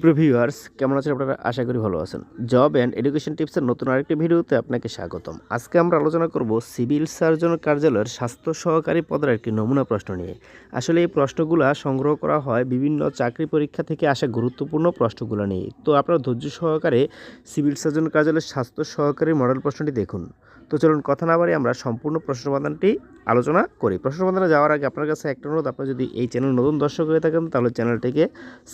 সুপ্রিয় ভিউয়ার্স কেমন আছেন আপনারা? আশা করি ভালো আছেন। জব অ্যান্ড এডুকেশন টিপসের নতুন আরেকটি ভিডিওতে আপনাকে স্বাগতম। আজকে আমরা আলোচনা করব সিভিল সার্জন কার্যালয়ের স্বাস্থ্য সহকারী পদের একটি নমুনা প্রশ্ন নিয়ে। আসলে এই প্রশ্নগুলো সংগ্রহ করা হয় বিভিন্ন চাকরি পরীক্ষা থেকে আসা গুরুত্বপূর্ণ প্রশ্নগুলো নিয়ে। তো আপনারা ধৈর্য সহকারে সিভিল সার্জন কার্যালয়ের স্বাস্থ্য সহকারী মডেল প্রশ্নটি দেখুন। তো চলুন কথা না বাড়ি আমরা সম্পূর্ণ প্রশ্ন সমাধানটি আলোচনা করি। প্রশ্ন সমাধানে যাওয়ার আগে আপনার কাছে একটা অনুরোধ আপনি যদি এই চ্যানেল নতুন দর্শক হয়ে থাকেন, তাহলে চ্যানেলটিকে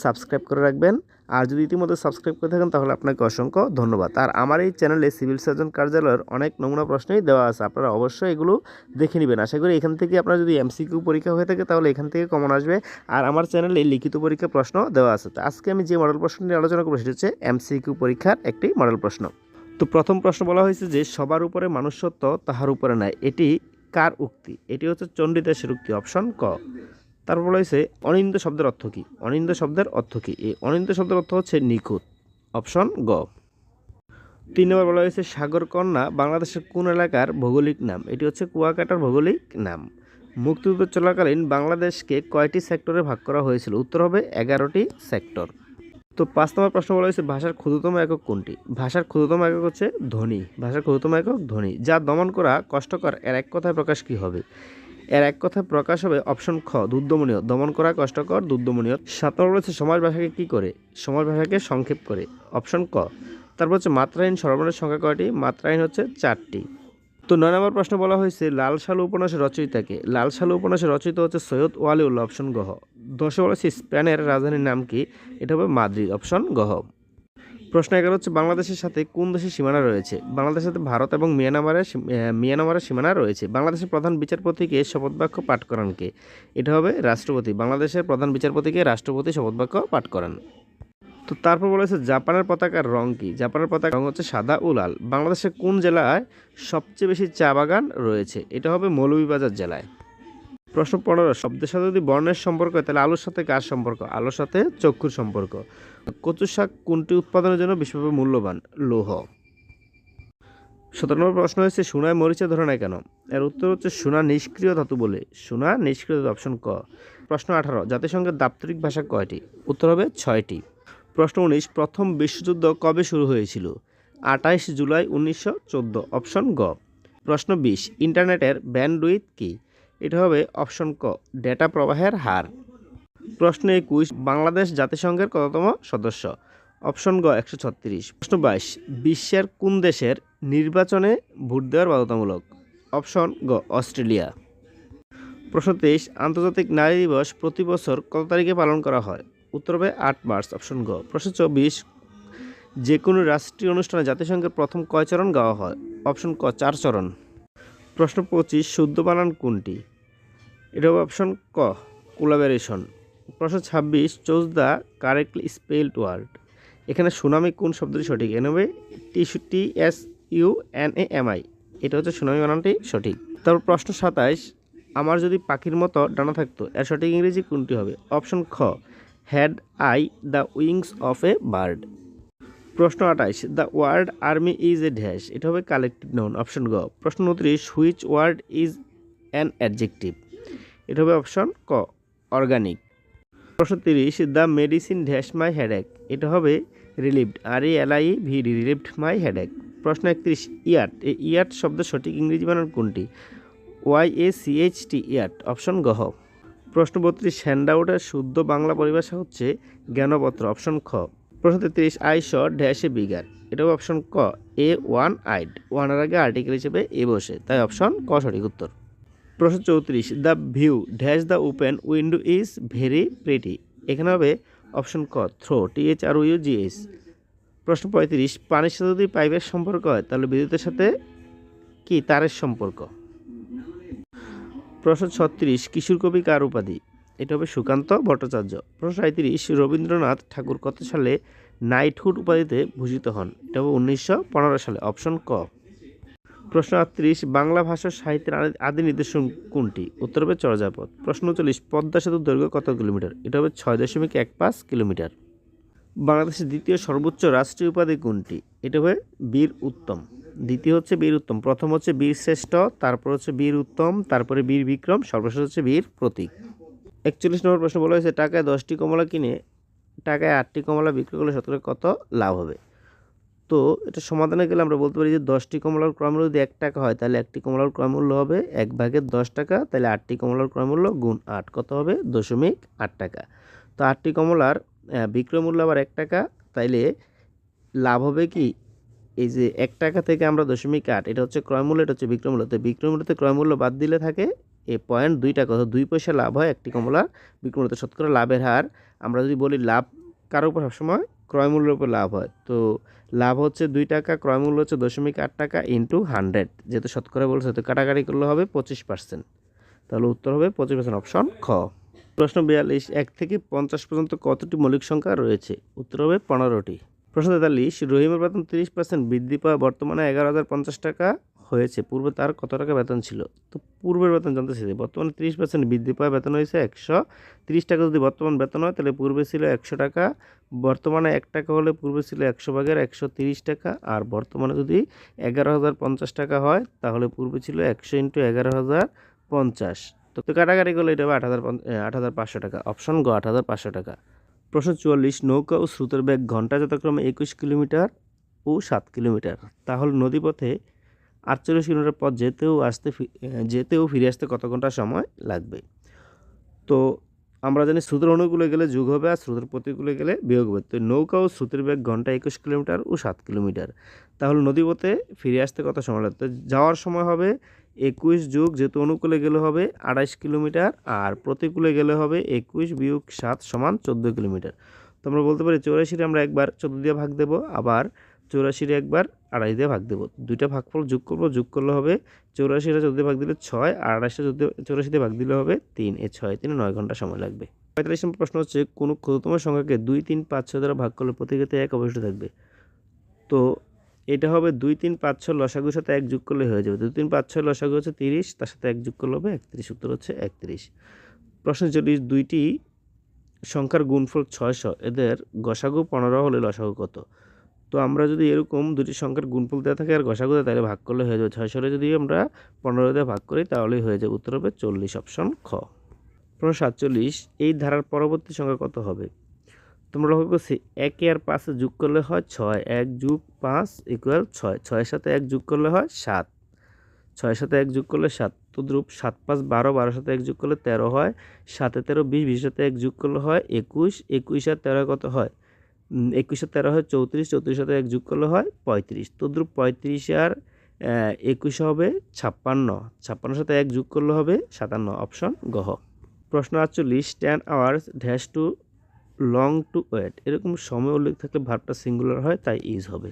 সাবস্ক্রাইব করে রাখবেন। আর যদি ইতিমধ্যে সাবস্ক্রাইব করে থাকেন, তাহলে আপনাকে অসংখ্য ধন্যবাদ। আর আমার এই চ্যানেলে সিভিল সার্জন কার্যালয়ের অনেক নমুনা প্রশ্নই দেওয়া আছে, আপনারা অবশ্যই এগুলো দেখে নেবেন। আশা করি এখান থেকে আপনার যদি এমসিকিউ পরীক্ষা হয়ে থাকে, তাহলে এখান থেকে কমন আসবে। আর আমার চ্যানেলে লিখিত পরীক্ষা প্রশ্ন দেওয়া আছে। তো আজকে আমি যে মডেল প্রশ্ন নিয়ে আলোচনা করব, সেটা হচ্ছে এমসিকিউ পরীক্ষার একটি মডেল প্রশ্ন। তো প্রথম প্রশ্ন বলা হয়েছে যে সবার উপরে মানুষত্ব তাহার উপরে নাই। এটি কার উক্তি? এটি হচ্ছে চণ্ডীদাসের উক্তি, অপশন ক। তারপর বলা হয়েছে, অনিন্দ শব্দের অর্থ কী? অনিন্দ শব্দের অর্থ কী? এই অনিন্দ শব্দের অর্থ হচ্ছে নিখুঁত। অপশন গ। তিন নম্বর বলা হয়েছে সাগরকন্যা বাংলাদেশের কোন এলাকার ভৌগোলিক নাম? এটি হচ্ছে কুয়াকাটার ভৌগোলিক নাম। মুক্তিযুদ্ধ চলাকালীন বাংলাদেশকে কয়টি সেক্টরে ভাগ করা হয়েছিল? উত্তর হবে, এগারোটি সেক্টর। তো পাঁচ নম্বর প্রশ্ন বলা হয়েছে, ভাষার ক্ষুদ্রতম একক কোনটি? ভাষার ক্ষুদ্রতম একক হচ্ছে ধ্বনি। ভাষার ক্ষুদ্রতম একক ধ্বনি। যা দমন করা কষ্টকর, এর এক কথায় প্রকাশ কী হবে? এর এক কথায় প্রকাশ হবে অপশন খ, দুর্দমনীয়। দমন করা কষ্টকর, দুর্দমনীয়। সাত নম্বর রয়েছে সমাজ ভাষাকে কী করে? সমাজ ভাষাকে সংক্ষেপ করে। অপশন ক। তারপর হচ্ছে, মাত্রাহীন সর্বনামের সংখ্যা কয়টি? মাত্রাহীন হচ্ছে চারটি। তো নয় নম্বর প্রশ্ন বলা হয়েছে, লাল সালু উপন্যাসের রচয়িতাকে লাল সালু উপন্যাসের রচয়িতা হচ্ছে সৈয়দ ওয়ালিউল্লাহ অপশন গহ। দশে বলা হচ্ছে, স্পেনের রাজধানীর নাম কি? এটা হবে মাদ্রিদ, অপশন গহ। প্রশ্ন এগারো হচ্ছে, বাংলাদেশের সাথে কোন দেশের সীমানা রয়েছে? বাংলাদেশের সাথে ভারত এবং মিয়ানমারের মিয়ানমারের সীমানা রয়েছে। বাংলাদেশের প্রধান বিচারপতিকে শপথ বাক্য পাঠ করান কে? এটা হবে রাষ্ট্রপতি। বাংলাদেশের প্রধান বিচারপতিকে রাষ্ট্রপতি শপথ বাক্য পাঠ করান। তো তারপর বলেছে জাপানের পতাকার রং কি? জাপানের পতাকার রং হচ্ছে সাদা ও লাল। বাংলাদেশের কোন জেলায় সবচেয়ে বেশি চা বাগান রয়েছে? এটা হবে মৌলভীবাজার জেলায়। প্রশ্ন পনেরো, শব্দের সাথে যদি বর্ণের সম্পর্ক হয়, তাহলে আলুর সাথে কার সম্পর্ক? আলুর সাথে চক্ষুর সম্পর্ক। কচু শাক কোনটি উৎপাদনের জন্য বিশ্বব্যাপী মূল্যবান? লৌহ। সতেরো নম্বর প্রশ্ন হচ্ছে সোনায় মরিচা ধরে না কেন? এর উত্তর হচ্ছে, সোনা নিষ্ক্রিয় ধাতু বলে। সোনা নিষ্ক্রিয় ধাতু অপশন ক। প্রশ্ন আঠারো, জাতিসংঘের দাপ্তরিক ভাষা কয়টি? উত্তর হবে ছয়টি। প্রশ্ন উনিশ, প্রথম বিশ্বযুদ্ধ কবে শুরু হয়েছিল? আঠাইশ জুলাই উনিশশো চোদ্দ, অপশন গ। প্রশ্ন বিশ, ইন্টারনেটের ব্যান্ডউইথ কী? এটা হবে অপশন ক, ডেটা প্রবাহের হার। প্রশ্ন একুশ, বাংলাদেশ জাতিসংঘের কততম সদস্য? অপশন গ, একশো ছত্রিশ। প্রশ্ন বাইশ, বিশ্বের কোন দেশের নির্বাচনে ভোট দেওয়ার বাধ্যতামূলক? অপশন গ, অস্ট্রেলিয়া। প্রশ্ন তেইশ, আন্তর্জাতিক নারী দিবস প্রতি বছর কত তারিখে পালন করা হয়? উত্তর হবে আট মার্চ, অপশন গ। প্রশ্ন চব্বিশ যে কোনো রাষ্ট্রীয় অনুষ্ঠানে জাতিসংঘের প্রথম কয় চরণ গাওয়া হয়? অপশন ক, চার চরণ। প্রশ্ন পঁচিশ, শুদ্ধ বানান কোনটি? এটা হবে অপশন ক, কোলাবারেশন। প্রশ্ন ছাব্বিশ choose the correctly spelled word. এখানে সুনামি কোন শব্দটি সঠিক? এন হবে T T S, U, N, A, M, I. এটা হচ্ছে সুনামি বানানটি সঠিক। তারপর প্রশ্ন সাতাইশ, আমার যদি পাখির মতো ডানা থাকতো, এর সঠিক ইংরেজি কোনটি হবে? অপশন খ had I the wings of a bird প্রশ্ন আঠাইশ the word army is a dash এটা হবে কালেক্টিভ নাউন অপশন গ। প্রশ্ন উনত্রিশ which word is an adjective এটা হবে অপশন ক অর্গানিক প্রশ্ন তিরিশ the medicine dash my headache এটা হবে relieved R E L I V D relieved my headache প্রশ্ন একত্রিশ ইয়ার্ট এই ইয়ার্ট শব্দের সঠিক ইংরেজি বানান কোনটি? Y A C H T yacht option গহ প্রশ্ন বত্রিশ হ্যান্ডআউটের শুদ্ধ বাংলা পরিভাষা হচ্ছে জ্ঞানপত্র অপশন খ। প্রশ্ন তেত্রিশ আই শ ড্যাশ বিগার এটাও অপশন ক। এ ওয়ান আইড ওয়ানের আগে আর্টিকেল হিসেবে এ বসে। তাই অপশন ক সঠিক উত্তর। প্রশ্ন চৌত্রিশ the view dash the open window is very pretty এখানে হবে অপশন ক through T H R U G S প্রশ্ন পঁয়ত্রিশ, পানির সাথে যদি পাইপের সম্পর্ক হয়, তাহলে বিদ্যুতের সাথে কি তারের সম্পর্ক? প্রশ্ন ছত্রিশ, কিশোর কবি কার উপাধি? এটা হবে সুকান্ত ভট্টাচার্য। প্রশ্ন সাঁত্রিশ রবীন্দ্রনাথ ঠাকুর কত সালে নাইটহুড উপাধিতে ভূষিত হন? এটা হবে উনিশশো পনেরো সালে, অপশন ক। প্রশ্ন আটত্রিশ, বাংলা ভাষা সাহিত্যের আদি- নির্দেশন কোনটি? উত্তর হবে চর্যাপদ। প্রশ্ন চল্লিশ, পদ্মা সেতুর দৈর্ঘ্য কত কিলোমিটার? এটা হবে ছয় দশমিক এক পাঁচ কিলোমিটার। বাংলাদেশের দ্বিতীয় সর্বোচ্চ রাষ্ট্রীয় উপাধি কোনটি? এটা হবে বীর উত্তম। দ্বিতীয় হচ্ছে বীর উত্তম। প্রথম হচ্ছে বীর শ্রেষ্ঠ, তারপর হচ্ছে বীর উত্তম, তারপরে বীর বিক্রম, সর্বশেষ হচ্ছে বীর প্রতীক। একচল্লিশ নম্বর প্রশ্ন বলা হয়েছে, টাকায় দশটি কমলা কিনে টাকায় আটটি কমলা বিক্রি করলে শতকরা কত লাভ হবে? তো এটা সমাধানে গেলে আমরা বলতে পারি যে দশটি কমলার ক্রয়মূল্য যদি এক টাকা হয়, তাহলে একটি কমলার ক্রয়মূল্য হবে এক ভাগের দশ টাকা, তাহলে আটটি কমলার ক্রয়মূল্য গুণ আট। কত হবে? দশমিক আট টাকা। তো আটটি কমলার বিক্রয় মূল্য আবার এক টাকা, তাইলে লাভ হবে কি এই যে এক টাকা থেকে আমরা দশমিক আট, এটা হচ্ছে ক্রয়মূল্য এটা হচ্ছে বিক্রয়মূল্য তো বিক্রয়মূল্যতে ক্রয়মূল্য বাদ দিলে থাকে এ পয়েন্ট দুই টাকা, অর্থাৎ দুই পয়সা লাভ হয় একটি কমলার বিক্রয়মূল্যতে শতকরা লাভের হার। আমরা যদি বলি লাভ কারোর উপর সবসময় ক্রয়মূল্যের উপর লাভ হয়। তো লাভ হচ্ছে দুই টাকা ক্রয়মূল্য হচ্ছে দশমিক আট টাকা ইন্টু হান্ড্রেড যেহেতু শতকরা বলছে, তো কাটাকাটি করলে হবে পঁচিশ পার্সেন্ট তাহলে উত্তর হবে পঁচিশ পার্সেন্ট অপশন খ। প্রশ্ন বিয়াল্লিশ, এক থেকে পঞ্চাশ পর্যন্ত কতটি মৌলিক সংখ্যা রয়েছে? উত্তর হবে পনেরোটি। প্রশ্ন তেতাল্লিশ, রহিমের বেতন তিরিশ পার্সেন্ট বৃদ্ধি পাওয়া বর্তমানে এগারো হাজার পঞ্চাশ টাকা হয়েছে। পূর্বে তার কত টাকা বেতন ছিল? তো পূর্বের বেতন জানতে চাইছে, বর্তমানে তিরিশ পার্সেন্ট বৃদ্ধি পাওয়া বেতন হয়েছে একশো তিরিশ টাকা। যদি বর্তমান বেতন হয়, তাহলে পূর্বে ছিল একশো টাকা, বর্তমানে এক টাকা হলে পূর্বে ছিল একশো ভাগের একশো তিরিশ টাকা। আর বর্তমানে যদি এগারো হাজার পঞ্চাশ টাকা হয়, তাহলে পূর্বে ছিল একশো ইন্টু এগারো হাজার পঞ্চাশ। তো কাটাকাটি করলে এটা হবে আট হাজার আট হাজার পাঁচশো টাকা, অপশন গ, আট হাজার পাঁচশো টাকা। প্রশ্ন চুয়াল্লিশ নৌকা ও স্রোতের বেগ ঘণ্টা যথাক্রমে একুশ কিলোমিটার ও সাত কিলোমিটার। তাহলে নদীপথে আটচল্লিশ কিলোমিটার পথ যেতেও আসতে যেতেও ফিরে আসতে কত ঘণ্টা সময় লাগবে? তো আমরা জানি স্রোতের অনুকূলে গেলে যোগ হবে আর স্রোতের প্রতিকূলে গেলে বিয়োগ হবে। তো নৌকা ও স্রোতের বেগ ঘণ্টা একুশ কিলোমিটার ও সাত কিলোমিটার। তাহলে নদীপথে ফিরে আসতে কত সময় লাগবে? যাওয়ার সময় হবে একুশ যুগ যেহেতু অনুকূলে গেলে হবে আড়াইশ কিলোমিটার, আর প্রতিকূলে গেলে হবে একুশ বিয়োগ সাত সমান চোদ্দ কিলোমিটার। তো আমরা বলতে পারি চৌরাশিরে আমরা একবার চোদ্দ দিয়ে ভাগ দেবো, আবার চৌরাশিরে একবার আড়াই দিয়ে ভাগ দেবো। দুইটা ভাগফল যোগ করব, যোগ করলে হবে চৌরাশিটা চোদ্দ ভাগ দিলে ছয়, আর আড়াইশটা চোদ্দ চৌরাশি দিয়ে ভাগ দিলে হবে তিন। এই ছয় তিনে নয় ঘণ্টা সময় লাগবে। পঁয়তাল্লিশ নম্বর প্রশ্ন হচ্ছে, কোনো ক্ষুদ্রতম সংখ্যাকে দুই, তিন, পাঁচ, ছয় দ্বারা ভাগ করলে প্রতিক্ষেত্রে এক অবশিষ্ট থাকবে? তো এটা হবে দুই তিন পাঁচ ছয় লসাগুর সাথে এক যোগ করলে হয়ে যাবে। দুই তিন পাঁচ ছয় লসাগু হচ্ছে তিরিশ, তার সাথে এক যোগ করলে হবে একত্রিশ, উত্তর হচ্ছে একত্রিশ। প্রশ্ন চল্লিশ দুইটি সংখ্যার গুণফল ছয়শো, এদের গসাগু পনেরো হলে লসাগু কত? তো আমরা যদি এরকম দুটি সংখ্যার গুণফল দেওয়া থাকে আর গসাগু দেওয়া তাহলে ভাগ করলে হয়ে যাবে ছয়শোরে যদি আমরা পনেরো দিয়ে ভাগ করি, তাহলেই হয়ে যাবে উত্তর হবে চল্লিশ অপশন খ। প্রশ্ন সাতচল্লিশ, এই ধারার পরবর্তী সংখ্যা কত হবে? তোমরা লক্ষ্য করছি একে আর পাঁচে যোগ করলে হয় ছয়। এক যোগ পাঁচ ইকুয়াল ছয়। ছয়ের সাথে এক যোগ করলে হয় সাত। ছয়ের সাথে এক যোগ করলে সাত। তদ্রূপ সাত পাঁচ বারো, বারোর সাথে এক যোগ করলে তেরো হয়। সাতে তেরো, বিশ, বিশের সাথে এক যোগ করলে হয় একুশ। একুশ আর তেরো কত হয়? একুশ তেরো হয় চৌত্রিশ। চৌত্রিশ সাথে এক যোগ করলে হয় পঁয়ত্রিশ। তদ্রূপ পঁয়ত্রিশ আর একুশ হবে ছাপ্পান্ন। ছাপ্পান্নর সাথে এক যোগ করলে হবে সাতান্ন। অপশন গহ প্রশ্ন আটচল্লিশ। Ten hours dash too long to wait এরকম সময় উল্লেখ থাকলে ভার্বটা সিঙ্গুলার হয়, তাই ইজ হবে।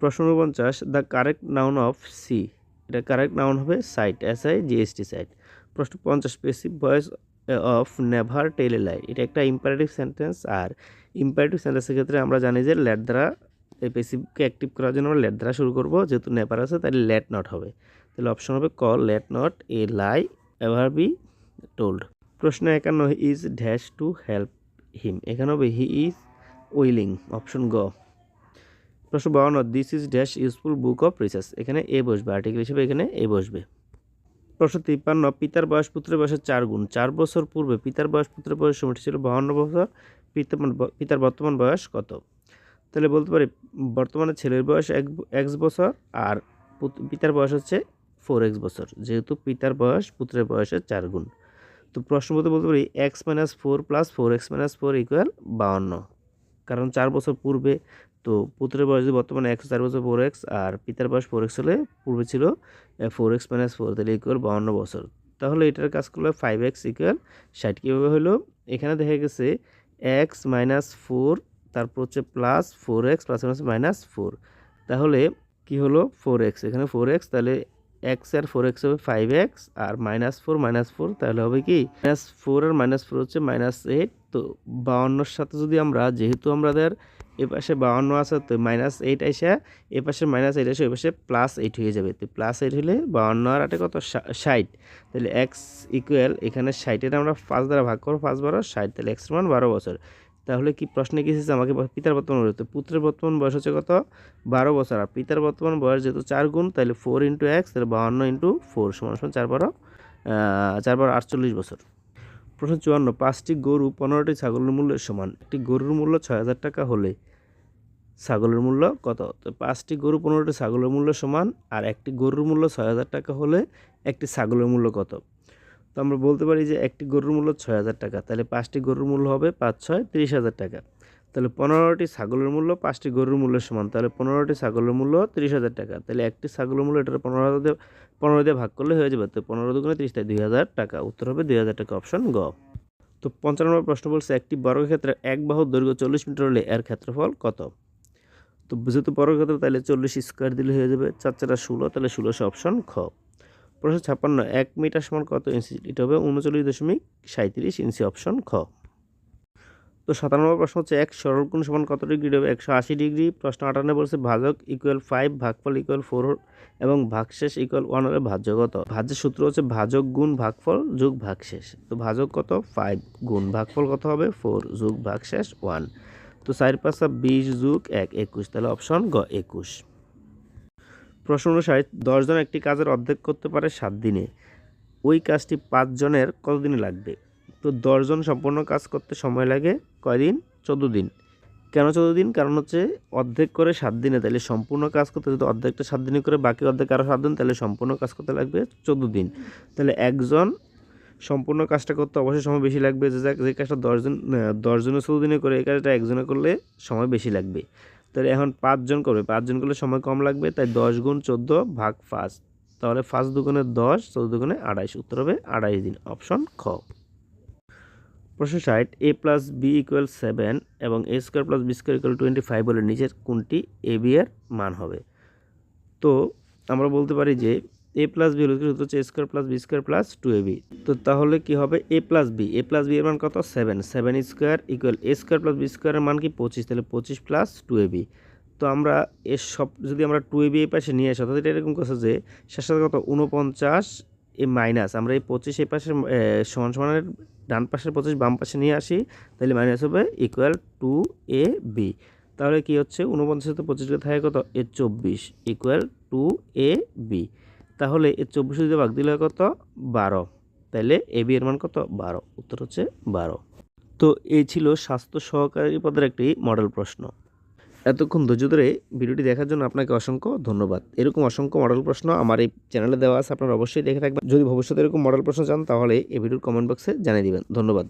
প্রশ্ন উনপঞ্চাশ the correct noun of see এটা কারেক্ট নাউন হবে sight S I G H T sight প্রশ্ন পঞ্চাশ passive voice of never tell a lie এটা একটা ইম্পারেটিভ সেন্টেন্স আর ইম্পারেটিভ সেন্টেন্সের ক্ষেত্রে আমরা জানি যে লেট দ্বারা, এই পেসিভকে অ্যাক্টিভ করার জন্য আমরা লেট দ্বারা শুরু করব, যেহেতু নেপার আছে তাহলে লেট নট হবে। তাহলে অপশন হবে call let not a lie ever be told প্রশ্ন একান্ন is dash to help him এখানে হবে হি ইজ উইলিং অপশন গ। প্রশ্ন বাউন্ন this is dash useful book of research এখানে এ বসবে আর্টিকেল হিসেবে এখানে এ বসবে। প্রশ্ন তিপ্পান্ন, পিতার বয়স পুত্রের বয়সের চার গুণ। চার বছর পূর্বে পিতার বয়স পুত্রের বয়স সময়টি ছিল বাহান্ন বছর পিতার বর্তমান বয়স কত? তাহলে বলতে পারি, বর্তমানে ছেলের বয়স এক এক্স বছর আর পুত- পিতার বয়স হচ্ছে ফোর এক্স বছর। যেহেতু পিতার বয়স পুত্রের বয়সের চার গুণ। তো প্রশ্ন বলতে বলতে পারি X minus four plus four X minus four equal বাউন্ন কারণ চার বছর পূর্বে, তো পুত্রের বয়স যদি বর্তমানে একশো চার বছর ফোর এক্স আর পিতার বয়স ফোর এক্স হলে পূর্বে ছিল ফোর এক্স মাইনাস ফোর তাহলে ইকুয়াল বাউন্ন বছর। তাহলে এটার কাজ করলে ফাইভ এক্স ইকুয়াল ষাট। কীভাবে হলো? এখানে দেখা গেছে এক্স মাইনাস ফোর তারপর হচ্ছে plus four X plus minus four তাহলে কি হলো? ফোর এক্স এখানে ফোর এক্স তাহলে এক্স আর ফোর এক্স হবে ফাইভ এক্স আর মাইনাস ফোর মাইনাস ফোর তাহলে হবে কি? মাইনাস ফোর আর মাইনাস ফোর হচ্ছে মাইনাস এইট তো বাউন্নর সাথে যদি আমরা, যেহেতু আমাদের এ পাশে বাউন্ন আছে, তো মাইনাস এইট এসে এ পাশে মাইনাস এইট এসে ওই পাশে প্লাস এইট হয়ে যাবে। তো প্লাস এইট হলে বাউন্ন আর আটে কত? ষাট। তাহলে এক্স ইকুয়াল এখানে ষাটের আমরা পাঁচ দ্বারা ভাগ করব, পাঁচ বারো, ষাট। তাহলে এক্স মান বারো বছর। তাহলে কি প্রশ্নে কি এসেছে আমাকে পিতার বর্তমান বয়স পুত্রের বর্তমান বয়স হচ্ছে কত? বারো বছর। আর পিতার বর্তমান বয়স যেহেতু চার গুণ, তাহলে ফোর ইন্টু এক্স তাহলে বাহান্ন ইন্টু ফোর সমান সমান চার বারো চার বারো আটচল্লিশ বছর। প্রশ্ন চুয়ান্ন, পাঁচটি গরু পনেরোটি ছাগলের মূল্য সমান? একটি গরুর মূল্য ছয় হাজার টাকা হলে ছাগলের মূল্য কত? তো পাঁচটি গরু পনেরোটি ছাগলের মূল্য সমান, আর একটি গরুর মূল্য ছয় হাজার টাকা হলে একটি ছাগলের মূল্য কত? তো আমরা বলতে পারি যে একটি গরুর মূল্য ছয় হাজার টাকা। তাহলে পাঁচটি গরুর মূল্য হবে পাঁচ, ছয়, তিরিশ হাজার টাকা। তাহলে পনেরোটি ছাগলের মূল্য পাঁচটি গরুর মূল্য সমান। তাহলে পনেরোটি ছাগলের মূল্য তিরিশ হাজার টাকা। তাহলে একটি ছাগলের মূল্য এটা পনেরো হাজার পনেরো দিয়ে ভাগ করলে হয়ে যাবে তো পনেরো দুগুণে তিরিশ, তাই দুই হাজার টাকা। উত্তর হবে দুই হাজার টাকা অপশন গ। তো পঞ্চান্ন নম্বর প্রশ্ন বলছে, একটি বর্গক্ষেত্রে এক বাহুর দৈর্ঘ্য চল্লিশ মিটার হলে এর ক্ষেত্রফল কত? তো যেহেতু বর্গক্ষেত্র, তাহলে চল্লিশ স্কোয়ার দিলে হয়ে যাবে চার চারটা ষোলো, তাহলে ষোলোশো অপশন খ। প্রশ্ন ছাপ্পান্ন, এক মিটার সমান কত ইঞ্চি? এটা হবে উনচল্লিশ দশমিক সাঁত্রিশ ইঞ্চি অপশন খ। তো সাতান্ন নম্বর প্রশ্ন হচ্ছে, এক সরল কোণ সমান কত ডিগ্রি? হবে একশো আশি ডিগ্রি। প্রশ্ন আটান্ন বলছে, ভাজক ইকুয়াল ফাইভ ভাগফল ইকুয়াল ফোর এবং ভাগশেষ ইকুয়াল ওয়ান হলে ভাজ্য কত ভাজ্যের সূত্র হচ্ছে ভাজক গুণ ভাগফল যোগ ভাগশেষ। তো ভাজক কত? ফাইভ গুণ ভাগফল কত হবে? ফোর যোগ ভাগশেষ ওয়ান তো চার পাঁচটা বিশ যোগ এক, একুশ। তাহলে অপশন গ, একুশ। প্রশ্ন অনুসারে দশজন একটি কাজের অর্ধেক করতে পারে সাত দিনে। ওই কাজটি পাঁচজনের কতদিনে লাগবে? তো দশজন সম্পূর্ণ কাজ করতে সময় লাগে কয়দিন? চোদ্দ দিন। কেন চোদ্দ দিন? কারণ হচ্ছে অর্ধেক করে সাত দিনে, তাহলে সম্পূর্ণ কাজ করতে যদি অর্ধেকটা সাত দিনে করে বাকি অর্ধেক আরও সাত দিন, তাহলে সম্পূর্ণ কাজ করতে লাগবে চোদ্দ দিন। তাহলে একজন সম্পূর্ণ কাজটা করতে অবশ্যই সময় বেশি লাগবে, যে যে কাজটা দশজন দশজনের চোদ্দ দিনে করে, এই কাজটা একজনে করলে সময় বেশি লাগবে। তাহলে এখন পাঁচজন করবে। পাঁচজন করলে সময় কম লাগবে, তাই দশ গুণ চোদ্দ ভাগ পাঁচ। তাহলে পাঁচ দুগুণে দশ, চোদ্দ দুগুণে আড়াইশ। উত্তর হবে আড়াইশ দিন। অপশন খ। প্রশ্ন ষাট, A plus B equal seven এবং A square plus B square equal twenty five বলে নিচের কোনটি এ বি এর মান হবে? তো আমরা বলতে পারি যে এ প্লাস বি সূত্র হচ্ছে A square plus B square plus two A B তো তাহলে কি হবে? A plus B A plus B এর মান কত? Seven seven square equal A square plus B স্কোয়ারের মান কি? পঁচিশ। তাহলে পঁচিশ প্লাস টু এ বি তো আমরা এর সব যদি আমরা টু এ বি এই পাশে নিয়ে আসি অর্থাৎ এটা এরকম কথা যে শেষ সাথে কত? উনপঞ্চাশ এ মাইনাস আমরা এই পঁচিশ এ, সমান সমানের ডান পাশের পঁচিশ বাম পাশে নিয়ে আসি তাহলে মাইনাস হবে ইকুয়াল টু এ বি তাহলে কি হচ্ছে? উনপঞ্চাশ পঁচিশকে থাকে কত? এ চব্বিশ। ইকুয়াল টু এ বি তাহলে এর চব্বিশ যদি ভাগ দিলে কত? বারো। তাহলে এ বি এর মান কত? বারো। উত্তর হচ্ছে বারো। তো এই ছিল স্বাস্থ্য সহকারী পদের একটি মডেল প্রশ্ন। এতক্ষণ ধৈর্য ধরে ভিডিওটি দেখার জন্য আপনাকে অসংখ্য ধন্যবাদ। এরকম অসংখ্য মডেল প্রশ্ন আমার এই চ্যানেলে দেওয়া আছে, আপনারা অবশ্যই দেখে থাকবেন। যদি ভবিষ্যতে এরকম মডেল প্রশ্ন চান, তাহলে এই ভিডিওর কমেন্ট বক্সে জানিয়ে দিবেন। ধন্যবাদ।